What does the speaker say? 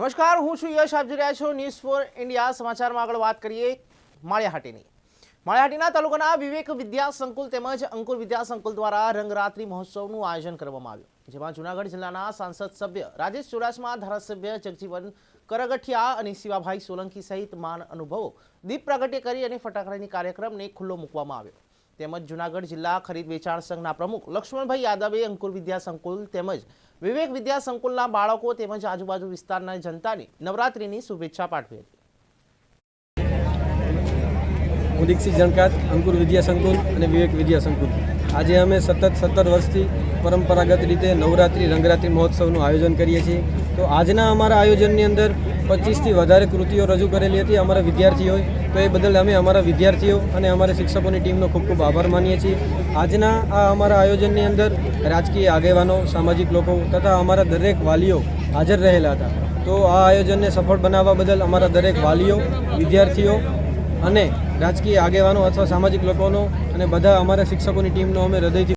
નમસ્કાર, હું છું યશ. આપ રહ્યા છો ન્યૂઝ ફોર ઇન્ડિયા સમાચારમાં આગળ વાત કરીએ માળિયાહાટીની. માળિયાહાટીના તાલુકાના વિવેક વિદ્યા સંકુલ તેમજ અંકુર વિદ્યા સંકુલ દ્વારા રંગરાત્રિ મહોત્સવનું આયોજન કરવામાં આવ્યું, જેમાં જૂનાગઢ જિલ્લાના સાંસદ સભ્ય રાજેશ ચુડાસમા, ધારાસભ્ય જગજીવન કરગઠિયા અને શિવાભાઈ સોલંકી સહિત માન અનુભવો દીપ પ્રાગટ્ય કરી અને ફટાકડાની કાર્યક્રમને ખુલ્લો મૂકવામાં આવ્યો. તેમજ જૂનાગઢ જિલ્લા ખરીદ વેચાણ સંઘના પ્રમુખ લક્ષ્મણભાઈ યાદવે, અંકુર વિદ્યા સંકુલ તેમજ વિવેક વિદ્યા સંકુલના બાળકો તેમજ આજુબાજુ વિસ્તારના જનતાને નવરાત્રિની શુભેચ્છા પાઠવી હતી હું દીક્ષિત જણકાત અંકુર વિદ્યા સંકુલ અને વિવેક વિદ્યા સંકુલ. આજે અમે સતત સત્તર વર્ષથી પરંપરાગત રીતે નવરાત્રિ, રંગરાત્રિ મહોત્સવનું આયોજન કરીએ છીએ. તો આજના અમારા આયોજનની અંદર પચીસથી વધારે કૃતિઓ રજૂ કરેલી હતી અમારા વિદ્યાર્થીઓએ. તો એ બદલ અમે અમારા વિદ્યાર્થીઓ અને અમારા શિક્ષકોની ટીમનો ખૂબ ખૂબ આભાર માનીએ છીએ. આજના આ અમારા આયોજનની અંદર રાજકીય આગેવાનો, સામાજિક લોકો તથા અમારા દરેક વાલીઓ હાજર રહેલા હતા. તો આ આયોજનને સફળ બનાવવા બદલ અમારા દરેક વાલીઓ, વિદ્યાર્થીઓ અને રાજકીય આગેવાનો અથવા સામાજિક લોકોનો અને બધા અમારા શિક્ષકોની ટીમનો અમે હૃદયથી